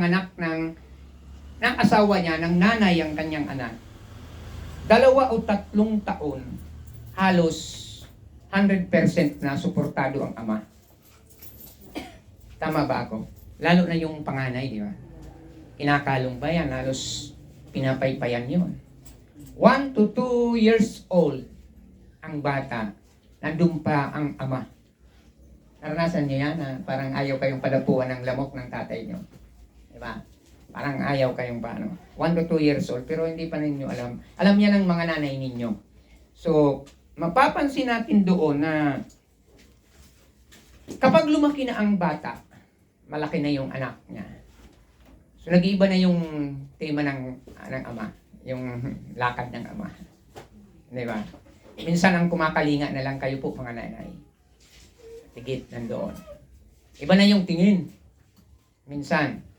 anak ng ng asawa niya, ng nanay ang kanyang anak. Dalawa o tatlong taon, halos 100% na suportado ang ama. Tama ba ako? Lalo na yung panganay, di ba? Kinakalong ba yan? Halos pinapaypayan yun. 1 to 2 years old ang bata, nandun pa ang ama. Naranasan niyo yan na parang ayaw kayong padapuan ng lamok ng tatay niyo. Ba? Parang ayaw kayong paano. 1 to 2 years old, pero hindi pa ninyo alam. Alam niya ng mga nanay ninyo. So, mapapansin natin doon na kapag lumaki na ang bata, malaki na yung anak niya. So, nag-iiba na yung tema ng, ng ama. Yung lakad ng ama. Di ba? Minsan ang kumakalinga na lang kayo po, mga nanay. Tigit nandoon. Iba na yung tingin. Minsan,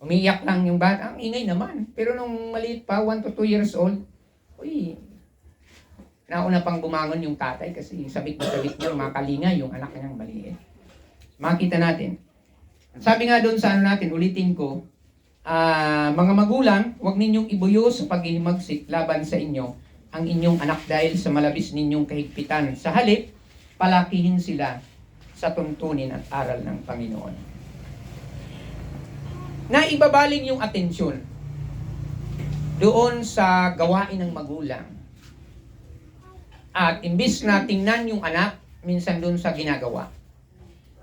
umiiyak lang yung bata. Ang ingay naman. Pero nung maliit pa, 1 to 2 years old, uy, nauna pang bumangon yung tatay kasi sabik na sabik niya, makalinga yung anak niyang maliit. Makita natin. Sabi nga doon sa ano natin, ulitin ko, ah, mga magulang, huwag ninyong ibuyo sa paghihimagsik laban sa inyo ang inyong anak dahil sa malabis ninyong kahigpitan. Sa halip, palakihin sila sa tuntunin at aral ng Panginoon. Na ibabaling yung atensyon doon sa gawain ng magulang. At imbis na tingnan yung anak, minsan doon sa ginagawa.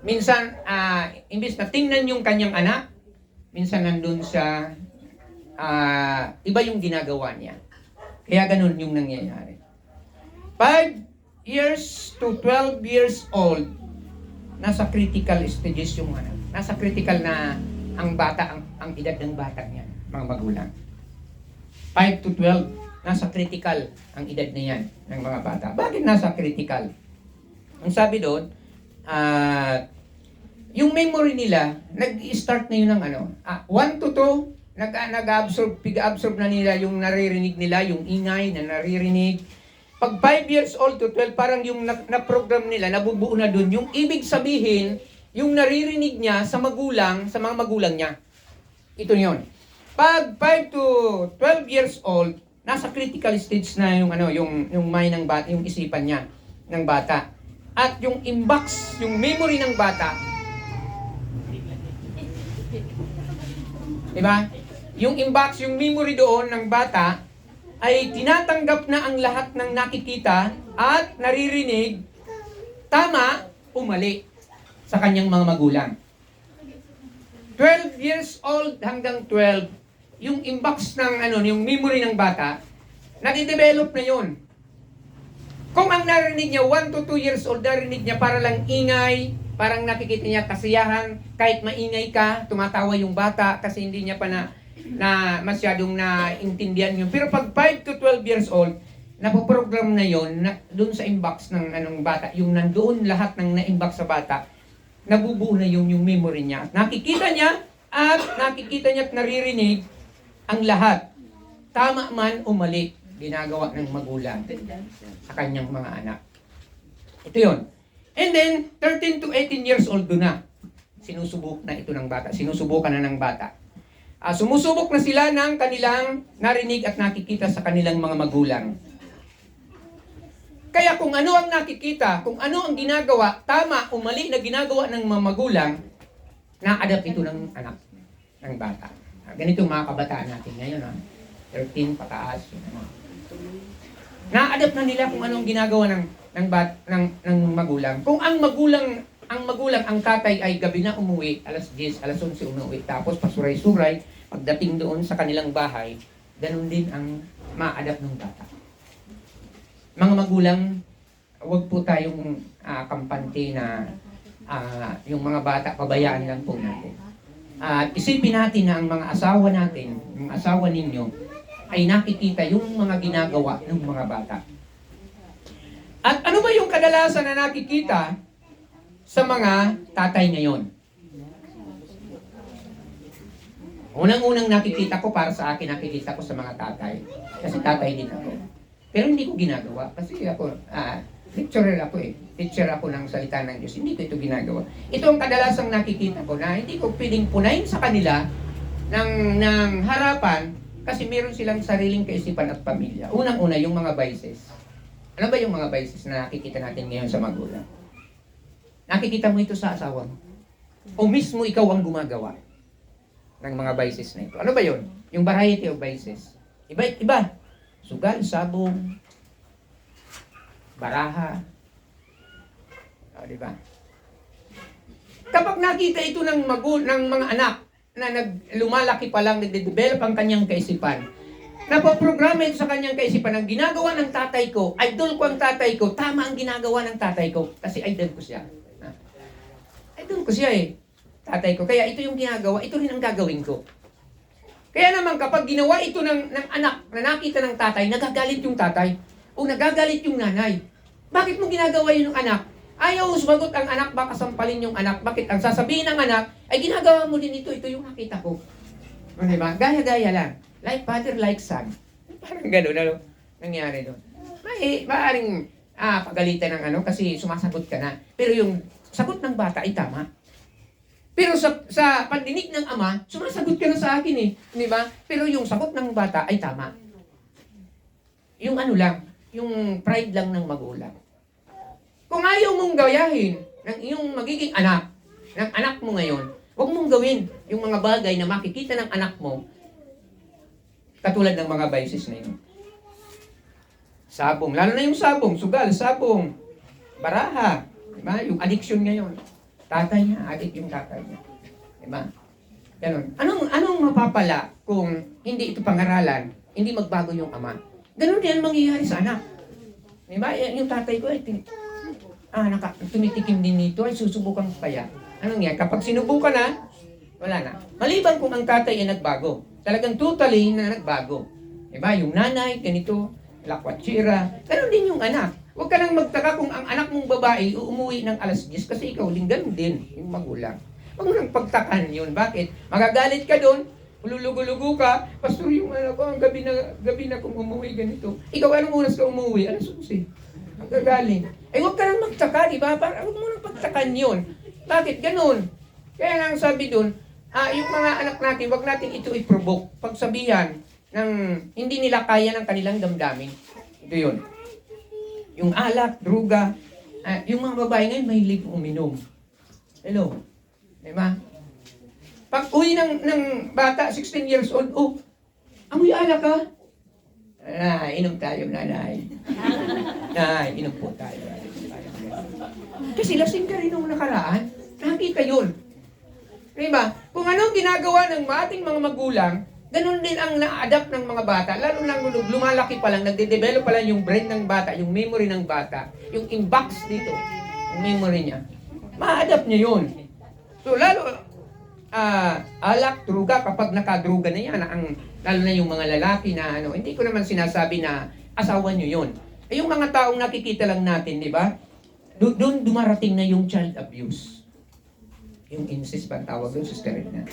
Minsan, ah, imbis na tingnan yung kanyang anak, minsan nandun sa ah, iba yung ginagawa niya. Kaya ganun yung nangyayari. 5 years to 12 years old, nasa critical stages yung anak. Nasa critical na ang bata, ang, ang edad ng bata niyan, mga magulang. 5 to 12, nasa critical ang edad na yan ng mga bata. Bakit nasa critical? Ang sabi doon, ah, yung memory nila, nag-start na yun ng ano, ah, 1 to 2, nag, nag-absorb, pig-absorb na nila yung naririnig nila, yung ingay na naririnig. Pag 5 years old to 12, parang yung na- na-program nila, nabubuo na dun. Yung ibig sabihin, yung naririnig niya sa magulang, sa mga magulang niya. Ito yon. Pag 5 to 12 years old, nasa critical stage na yung ano, yung yung mind ng bata, yung isipan niya ng bata. At yung inbox, yung memory ng bata, Di ba? Yung inbox, yung memory doon ng bata ay tinatanggap na ang lahat ng nakikita at naririnig tama o mali sa kanyang mga magulang. 12 years old hanggang 12, yung inbox ng ano, yung memory ng bata, nade-develop na yon. Kung ang narinig niya 1 to 2 years old, narinig niya para lang ingay, parang nakikita niya kasiyahan, kahit maingay ka, tumatawa yung bata kasi hindi niya pa na, na masyadong naintindihan yun. Pero pag 5 to 12 years old, napoprogram na yon na, doon sa inbox ng anong bata, yung nandoon lahat ng na-inbox sa bata, nabubuo na yung, yung memory niya. Nakikita niya at nakikita niya at naririnig ang lahat. Tama man o mali, ginagawa ng magulang sa kanyang mga anak. Ito yon. And then, 13 to 18 years old doon na. Sinusubok na ito ng bata. Sinusubukan na ng bata. Ah, sumusubok na sila ng kanilang narinig at nakikita sa kanilang mga magulang. Kaya kung ano ang nakikita, kung ano ang ginagawa, tama o mali na ginagawa ng mga magulang, na-adapt ito ng anak, ng bata. Ah, Ganito mga kabataan natin ngayon. Ha? 13 pataas. Na-adapt na nila kung anong ginagawa ng ng bat ng ng magulang. Kung ang magulang ang magulang ang tatay ay gabi na umuwi, alas 10, alas 11 umuwi, tapos pasuray-suray, pagdating doon sa kanilang bahay, ganun din ang ma-adapt ng bata. Mga magulang, huwag po tayong ah, kampante na ah, yung mga bata, pabayaan lang po natin. At isipin natin na ang mga asawa natin, yung asawa ninyo, ay nakikita yung mga ginagawa ng mga bata. At ano ba yung kadalasan na nakikita sa mga tatay ngayon? Unang-unang nakikita ko para sa akin, nakikita ko sa mga tatay. Kasi tatay din ako. Pero hindi ko ginagawa. Kasi ako, ah, lecturer ako eh. Teacher ako ng salita ng Diyos. Hindi ko ito ginagawa. Ito ang kadalasang nakikita ko na hindi ko pwedeng punayin sa kanila ng, ng harapan kasi meron silang sariling kaisipan at pamilya. Unang-una, yung mga vices. Ano ba yung mga vices na nakikita natin ngayon sa magulang? Nakikita mo ito sa asawa mo. O mismo ikaw ang gumagawa ng mga vices na ito. Ano ba yun? Yung variety of vices. Iba, iba. Sugal, sabong, baraha. O, di ba? Kapag nakita ito ng magul ng mga anak na nag lumalaki pa lang, nagde-develop ang kanyang kaisipan, napoprograma ito sa kanyang kaisipan ang ginagawa ng tatay ko, idol ko ang tatay ko, tama ang ginagawa ng tatay ko, kasi idol ko siya. Ha? Idol ko siya eh, tatay ko. Kaya ito yung ginagawa, ito rin ang gagawin ko. Kaya naman kapag ginawa ito ng, ng anak na nakita ng tatay, nagagalit yung tatay o nagagalit yung nanay. Bakit mo ginagawa yun ng anak? Ayaw sumagot ang anak, baka sampalin yung anak. Bakit? Ang sasabihin ng anak, ay ginagawa mo din ito, ito yung nakita ko. O, di ba? Gaya-gaya lang. Like father, like son. Parang gano'n, ano? Nangyari doon. May, maaring ah, pagalitan ng ano, kasi sumasagot ka na. Pero yung sagot ng bata ay tama. Pero sa, sa pandinig ng ama, sumasagot ka na sa akin eh. Di ba? Pero yung sagot ng bata ay tama. Yung ano lang, yung pride lang ng magulang. Kung ayaw mong gayahin ng iyong magiging anak, ng anak mo ngayon, huwag mong gawin yung mga bagay na makikita ng anak mo katulad ng mga vices na yun. Sabong, lalo na yung sabong, sugal, sabong, baraha, di ba? Yung addiction ngayon. Tatay niya, addict yung tatay niya. Di ba? Ganon. Anong, anong mapapala kung hindi ito pangaralan, hindi magbago yung ama? Ganon din ang mangyayari sa anak. Di ba? Y- Yung tatay ko ay tin- ah, naka, tumitikim din nito, ay susubukan ko kaya. Anong yan? Kapag sinubukan na, wala na. Maliban kung ang tatay ay nagbago. Talagang totally na nagbago. Diba? Yung nanay, ganito, lakwatsira. Ganon din yung anak. Huwag ka nang magtaka kung ang anak mong babae umuwi ng alas 10 kasi ikaw din din, yung magulang. Huwag mo nang pagtakan yun. Bakit? Magagalit ka doon, ululugo-lugo ka, Pastor, yung anak ko, ang gabi na, gabi na kung umuwi ganito. Ikaw, anong oras ka umuwi? Alas 11. Ang gagaling. Eh, huwag ka nang magtaka, di ba? Parang huwag mo nang pagtakan yun. Bakit? Ganun. Kaya lang sabi doon, ah, yung mga anak natin, wag natin ito i-provoke. Pagsabihan ng hindi nila kaya ng kanilang damdamin. Ito yun. Yung alak, druga, ah, yung mga babae ngayon mahilig uminom. Hello? Diba? Pag uwi ng, ng bata, 16 years old, oh, amoy alak ka? Ah, inom tayo, nanay. Nay, inom po tayo. Kasi lasing ka rin nung nakaraan. Nakita yun. Diba? Kung anong ginagawa ng ating mga magulang, ganun din ang na-adapt ng mga bata. Lalo na kung lumalaki pa lang, nagde-develop pa lang yung brain ng bata, yung memory ng bata, yung inbox dito, yung memory niya. Ma-adapt niya yun. So, lalo, ah alak, druga, kapag nakadruga na yan, ang, lalo na yung mga lalaki na ano, hindi ko naman sinasabi na asawa nyo yun. Eh, yung mga taong nakikita lang natin, di ba? Do- Doon dumarating na yung child abuse. Yung incest ba tawag doon, sister na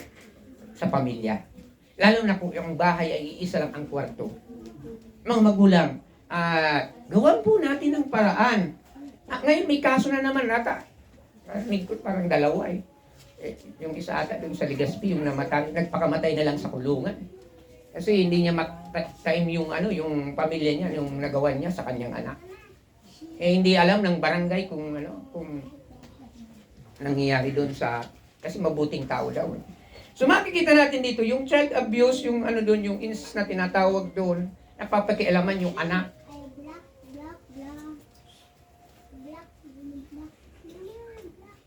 sa pamilya. Lalo na kung yung bahay ay iisa lang ang kwarto. Mga magulang, ah gawan po natin ng paraan. Ah, ngayon may kaso na naman nata. Narinig ko parang dalawa eh. eh. Yung isa ata doon sa Legazpi, yung namatay, nagpakamatay na lang sa kulungan. Kasi hindi niya time yung ano, yung pamilya niya, yung nagawa niya sa kanyang anak. Eh hindi alam ng barangay kung ano, kung nangyayari doon sa kasi mabuting tao daw. eh. So makikita natin dito yung child abuse, yung ano doon, yung incest na tinatawag doon, napapakialaman yung anak.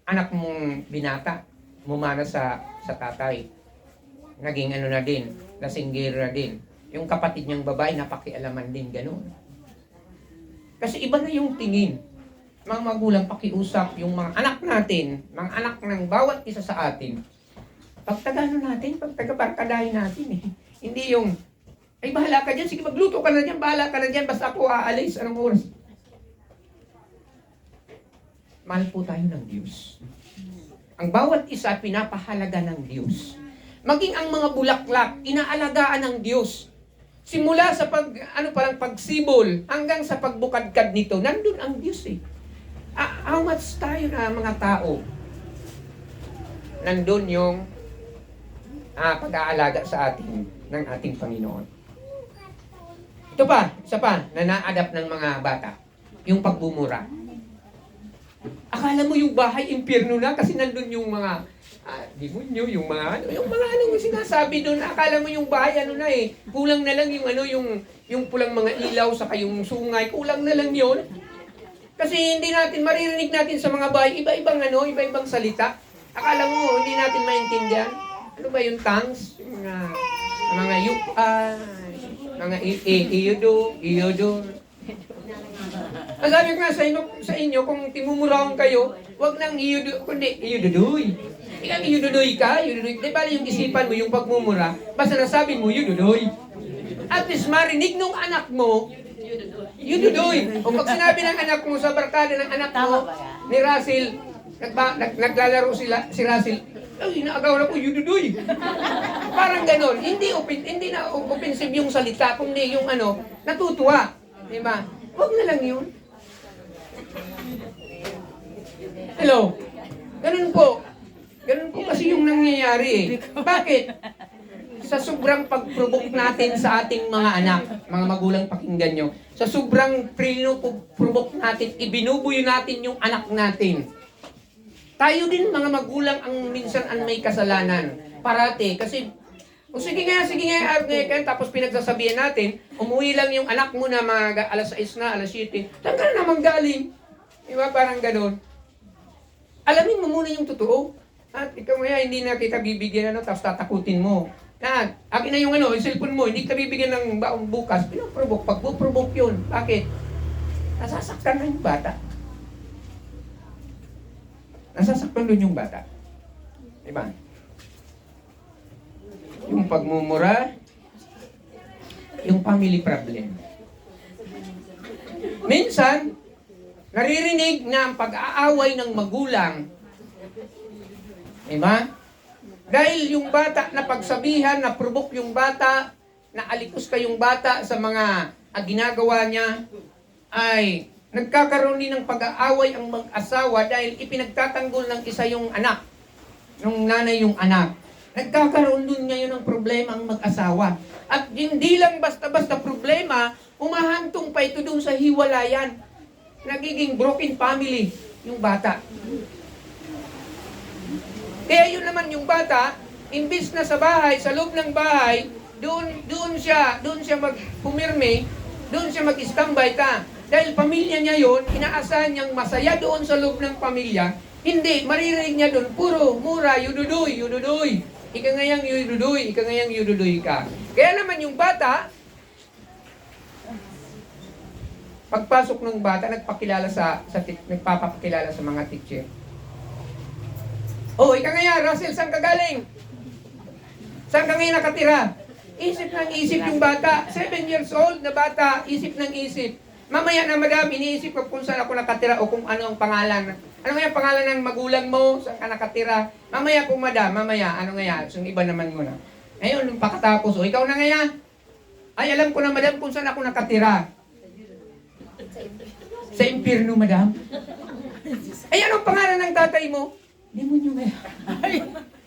Anak mong binata, mumana sa sa tatay. Naging ano na din, lasinggir na din. Yung kapatid niyang babae, napakialaman din, ganun. Kasi iba na yung tingin. Mga magulang pakiusap, yung mga anak natin, mga anak ng bawat isa sa atin, pagtagano natin, pagtagabarkadahin natin eh. Hindi yung, ay bahala ka dyan, sige magluto ka na dyan, bahala ka na dyan, basta ako aalis, anong oras? Mahal po tayo ng Diyos. Ang bawat isa pinapahalaga ng Diyos. Maging ang mga bulaklak, inaalagaan ng Diyos. Simula sa pag, ano parang pagsibol, hanggang sa pagbukadkad nito, nandun ang Diyos eh. Ah, how much tayo na mga tao? Nandun yung ah, pag-aalaga sa atin ng ating Panginoon. Ito pa, isa pa, na na-adapt ng mga bata. Yung pagbumura. Akala mo yung bahay impyerno na kasi nandun yung mga ah, demonyo, yung mga ano, yung mga anong sinasabi doon. Akala mo yung bahay ano na eh. Kulang na lang yung ano, yung yung pulang mga ilaw sa yung sungay, kulang na lang yun. Kasi hindi natin maririnig natin sa mga bahay iba-ibang ano, iba-ibang salita. Akala mo hindi natin maintindihan. Ano ba yung tongues? Yung mga mga yup, ah, mga i- i- iyodo, iyodo. Ang sabi ko nga sa inyo, sa inyo kung timumurahon kayo, wag nang iyodo, kundi iyododoy. Ikaw iyododoy ka, iyododoy. Di ba yung isipan mo, yung pagmumura, basta nasabi mo, iyododoy. At least marinig nung anak mo, iyododoy. O pag sinabi ng anak mo sa barkada ng anak mo, ni Russell, nagba, nag, naglalaro sila, si Russell, ay, inaagaw na ko, yududoy. Parang ganon. Hindi, open, hindi na offensive yung salita, kundi yung ano, natutuwa. Di ba? Huwag na lang yun. Hello? Ganun po. Ganun po kasi yung nangyayari eh. Bakit? Sa sobrang pag-provoke natin sa ating mga anak, mga magulang pakinggan nyo, sa sobrang provoke natin, ibinubuyo natin yung anak natin. Tayo din mga magulang ang minsan ang may kasalanan. Parate. Kasi, o sige nga, sige nga, ah, nga, nga, tapos pinagsasabihan natin, umuwi lang yung anak mo na mga alas 6 na, alas 7. Saan ka na naman galing? Di ba? Parang ganun. Alamin mo muna yung totoo. At ikaw nga, hindi na kita bibigyan ano, tapos tatakutin mo. Na, akin na yung ano, yung cellphone mo, hindi ka bibigyan ng baong bukas. Pinoprovoke, pag-provoke yun. Bakit? Nasasaktan na yung bata. Nasasaktan doon yung bata. Diba? Yung pagmumura, yung family problem. Minsan, naririnig na ang pag-aaway ng magulang. Diba? Dahil yung bata na pagsabihan, na provoke yung bata, na alitos ka yung bata sa mga ah, ginagawa niya, ay nagkakaroon din ng pag-aaway ang mag-asawa dahil ipinagtatanggol ng isa yung anak, ng nanay yung anak. Nagkakaroon din ngayon ng problema ang mag-asawa. At hindi lang basta-basta problema, umahantong pa ito doon sa hiwalayan. Nagiging broken family yung bata. Kaya yun naman yung bata, imbis na sa bahay, sa loob ng bahay, doon doon siya, doon siya magpumirme, doon siya mag-standby ta. Dahil pamilya niya yon, inaasahan niyang masaya doon sa loob ng pamilya. Hindi, maririnig niya doon, puro, mura, yududoy, yududoy. Ika ngayang yududoy, ika ngayang yududoy ka. Kaya naman yung bata, pagpasok ng bata, nagpakilala sa, sa nagpapakilala sa mga teacher. Oh, ika nga Russell, saan ka galing? Saan ka ngayon nakatira? Isip ng isip yung bata. Seven years old na bata, isip ng isip. Mamaya na madam, iniisip ko kung saan ako nakatira o kung ano ang pangalan. Ano nga yung pangalan ng magulang mo? Saan ka nakatira? Mamaya po madam, mamaya, ano nga yan? So, iba naman muna. Ngayon, nung pakatapos, o ikaw na nga yan. Ay, alam ko na madam kung saan ako nakatira. Sa impyerno, madam. Ay, anong pangalan ng tatay mo? Demonyo nga yan.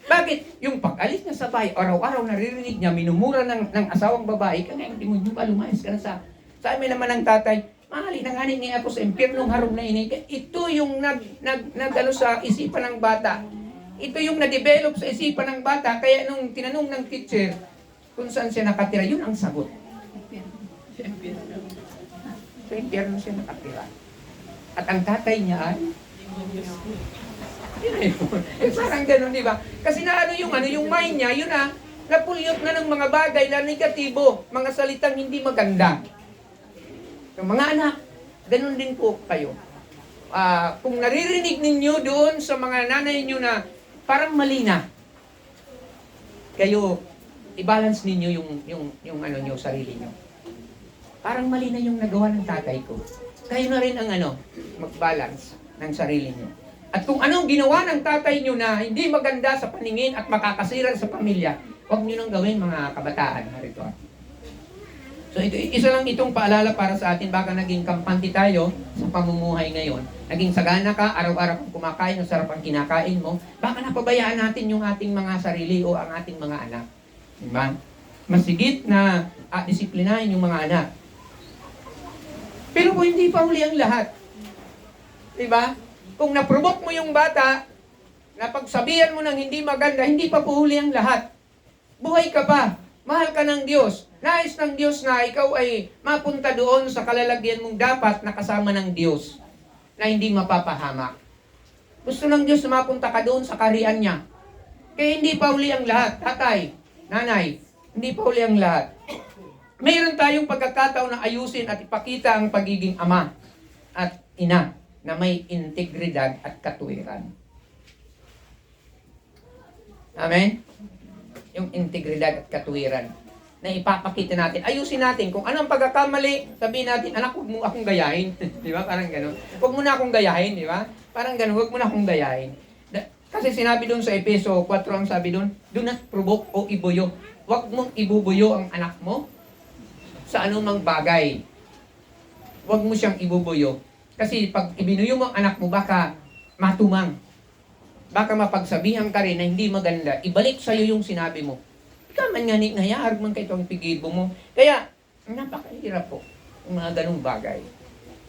Bakit? Yung pag-alis niya sa bahay, araw-araw naririnig niya, minumura ng, ng asawang babae, kaya yung demonyo ka, lumayas ka na sa... Sa amin naman ng tatay, mahali na nga ni ako sa impyernong harom na ini. Ito yung nag, nag, nag ano, sa isipan ng bata. Ito yung na-develop sa isipan ng bata, kaya nung tinanong ng teacher kung saan siya nakatira, yun ang sagot. Sa impyerno siya nakatira. At ang tatay niya ay yun ay eh, parang ganun, di ba? Kasi na ano yung ano, yung mind niya, yun na, napulyot na ng mga bagay na negatibo, mga salitang hindi maganda. Yung mga anak, ganun din po kayo. Ah, kung naririnig ninyo doon sa mga nanay niyo na parang mali na, kayo, i-balance ninyo yung, yung, yung ano niyo, sarili niyo. Parang mali na yung nagawa ng tatay ko. Kayo na rin ang ano, mag-balance ng sarili niyo. At kung anong ginawa ng tatay nyo na hindi maganda sa paningin at makakasira sa pamilya, huwag nyo nang gawin mga kabataan. Narito. So ito, isa lang itong paalala para sa atin, baka naging kampante tayo sa pamumuhay ngayon. Naging sagana ka, araw-araw kang kumakain, ang sarap ang kinakain mo, baka napabayaan natin yung ating mga sarili o ang ating mga anak. Diba? Masigit na ah, disiplinahin yung mga anak. Pero kung hindi pa huli ang lahat, diba? Kung naprovoke mo yung bata, napagsabihan mo ng hindi maganda, hindi pa huli ang lahat. Buhay ka pa. Mahal ka ng Diyos. Nais ng Diyos na ikaw ay mapunta doon sa kalalagyan mong dapat na kasama ng Diyos na hindi mapapahamak. Gusto ng Diyos na mapunta ka doon sa karian niya. Kaya hindi pa uli ang lahat. Tatay, nanay, hindi pa uli ang lahat. Mayroon tayong pagkakataon na ayusin at ipakita ang pagiging ama at ina na may integridad at katuwiran. Amen? Yung integridad at katuwiran na ipapakita natin. Ayusin natin kung anong pagkakamali, sabihin natin, anak, huwag mo akong gayahin. di ba? Parang gano'n. Huwag mo na akong gayahin, di ba? Parang gano'n, huwag mo na akong gayahin. Kasi sinabi doon sa Epeso 4, ang sabi doon, do not provoke o ibuyo. Huwag mong ibubuyo ang anak mo sa anumang bagay. Huwag mo siyang ibubuyo. Kasi pag ibinuyo mo ang anak mo, baka matumang. Baka mapagsabihan ka rin na hindi maganda. Ibalik sa'yo yung sinabi mo. Ikaw man nga ni ngayarag man kay itong pigibo mo. Kaya, napakahirap po yung mga ganong bagay.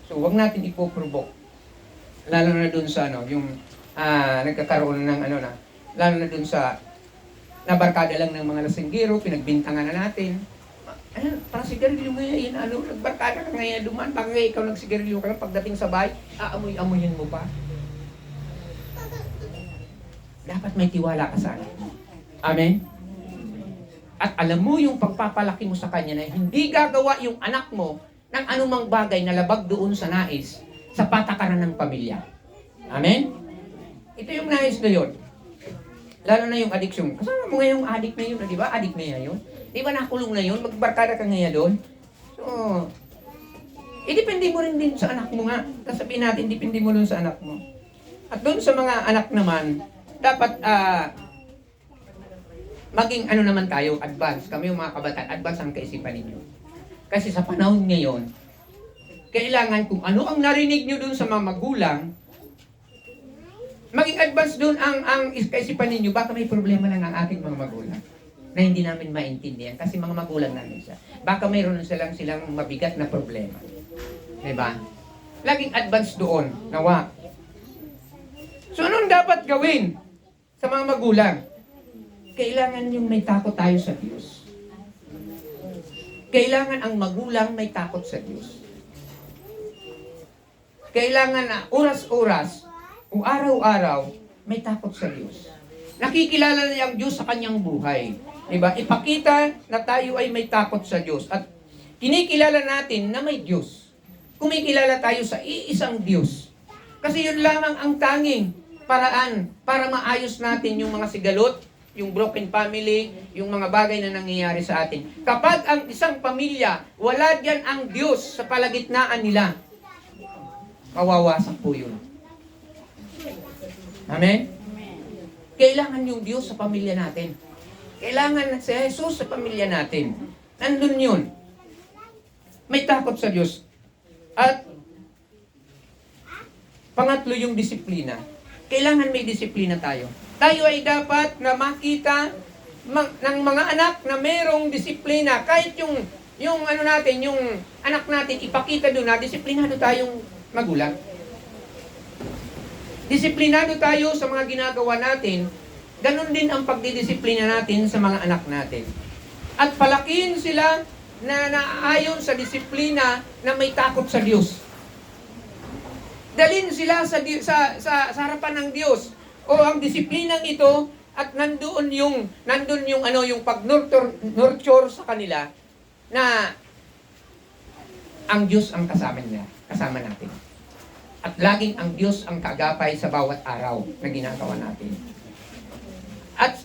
So, wag natin ipoprovoke. Lalo na dun sa ano, yung ah, nagkakaroon ng ano na, lalo na dun sa nabarkada lang ng mga lasinggero, pinagbintangan na natin. Ano, parang sigarilyo mo yan, ano, nagbarkada ka ngayon duman, baka ikaw nagsigarilyo ka lang pagdating sa bahay, aamoy-amoyin mo pa. Dapat may tiwala ka sa mo. Amen? At alam mo yung pagpapalaki mo sa kanya na hindi gagawa yung anak mo ng anumang bagay na labag doon sa nais sa patakaran ng pamilya. Amen? Ito yung nais na yun. Lalo na yung addiction. Kasama mo nga yung addict na yun, di ba? Addict na yun. Di ba nakulong na yun? Magbarkada ka ngayon doon. So, idepende mo rin din sa anak mo nga. Kasabihin natin, depende mo doon sa anak mo. At doon sa mga anak naman, dapat ah maging ano naman tayo, advance. Kami yung mga kabataan, advance ang kaisipan ninyo. Kasi sa panahon ngayon, kailangan kung ano ang narinig nyo dun sa mga magulang, maging advance dun ang, ang is- kaisipan ninyo, baka may problema lang ang aking mga magulang na hindi namin maintindihan kasi mga magulang namin siya. Baka mayroon silang silang mabigat na problema. Diba? Laging advance doon, nawa. So anong dapat gawin sa mga magulang? Kailangan yung may takot tayo sa Diyos. Kailangan ang magulang may takot sa Diyos. Kailangan na oras-oras o araw-araw may takot sa Diyos. Nakikilala niya ang Diyos sa kanyang buhay. Diba? Ipakita na tayo ay may takot sa Diyos. At kinikilala natin na may Diyos. Kumikilala tayo sa iisang Diyos. Kasi yun lamang ang tanging paraan para maayos natin yung mga sigalot, yung broken family, yung mga bagay na nangyayari sa atin. Kapag ang isang pamilya, wala diyan ang Diyos sa palagitnaan nila, kawawasak po yun. Amen? Kailangan yung Diyos sa pamilya natin. Kailangan si Jesus sa pamilya natin. Nandun yun. May takot sa Diyos. At pangatlo yung disiplina. Kailangan may disiplina tayo. Tayo ay dapat na makita ma- ng mga anak na merong disiplina. Kahit yung, yung ano natin, yung anak natin, ipakita doon na disiplinado tayong magulang. Disiplinado tayo sa mga ginagawa natin, ganun din ang pagdidisiplina natin sa mga anak natin. At palakihin sila na naayon sa disiplina na may takot sa Diyos. Dalin sila sa, sa, sa, sa harapan ng Diyos. O ang disiplinang ito at nandoon yung nandoon yung ano yung pag-nurture nurture sa kanila na ang Diyos ang kasama nila, kasama natin. At laging ang Diyos ang kagapay sa bawat araw na ginagawa natin. At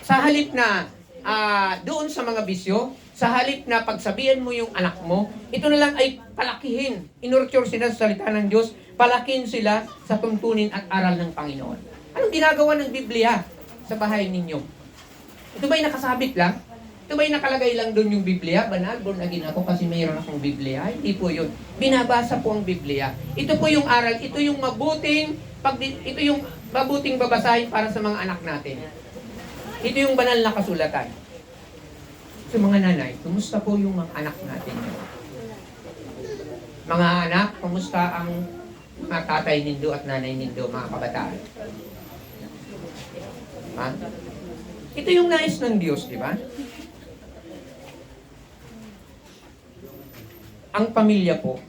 sa halip na ah, doon sa mga bisyo, sa halip na pagsabihan mo yung anak mo, ito na lang ay palakihin. Inurture sila sa salita ng Diyos, palakihin sila sa tuntunin at aral ng Panginoon. Anong ginagawa ng Biblia sa bahay ninyo? Ito ba'y nakasabit lang? Ito ba'y nakalagay lang doon yung Biblia? Banal, born again ako kasi mayroon akong Biblia. Hindi po yun. Binabasa po ang Biblia. Ito po yung aral. Ito yung mabuting, pag, ito yung mabuting babasahin para sa mga anak natin. Ito yung banal na kasulatan. So mga nanay, kumusta po yung mga anak natin? Mga anak, kumusta ang mga tatay nindo at nanay nindo, mga kabataan? Ha? Ito yung nais ng Diyos, di ba? Ang pamilya po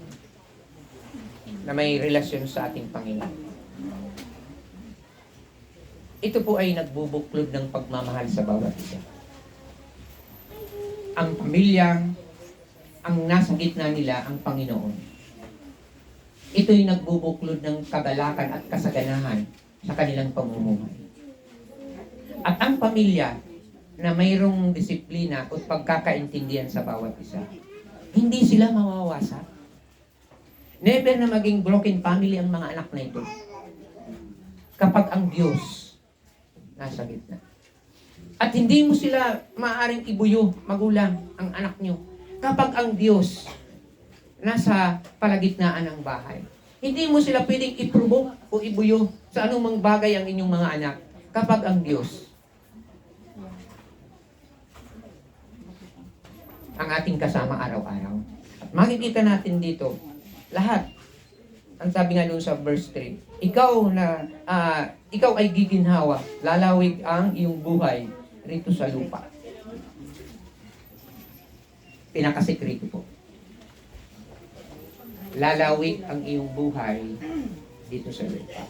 na may relasyon sa ating Panginoon. Ito po ay nagbubuklod ng pagmamahal sa bawat isa. Ang pamilya, ang nasa gitna nila, ang Panginoon. Ito'y nagbubuklod ng kagalakan at kasaganahan sa kanilang pamumuhay. At ang pamilya na mayroong disiplina at pagkakaintindihan sa bawat isa, hindi sila mawawasak. Never na maging broken family ang mga anak na ito. Kapag ang Diyos nasa gitna. At hindi mo sila maaaring ibuyo, magulang, ang anak nyo. Kapag ang Diyos nasa palagitnaan ng bahay. Hindi mo sila pwedeng iprovoke o ibuyo sa anumang bagay ang inyong mga anak kapag ang Diyos ang ating kasama araw-araw. At makikita natin dito, lahat, ang sabi nga doon sa verse 3, ikaw na, ah, ikaw ay giginhawa, lalawig ang iyong buhay rito sa lupa. Pinakasekreto po. Lalawig ang iyong buhay dito sa lupa.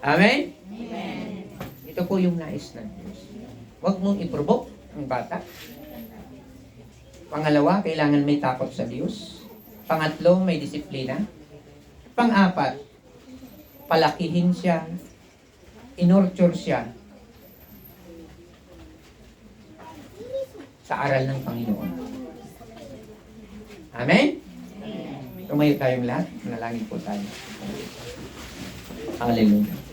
Amen? Ito po yung nais ng Diyos. Huwag mong iprovoke ang bata. Pangalawa, kailangan may takot sa Diyos. Pangatlo, may disiplina. Pang-apat, palakihin siya, inorture siya sa aral ng Panginoon. Amen? Tumayo tayong lahat. Manalangin po tayo. Hallelujah.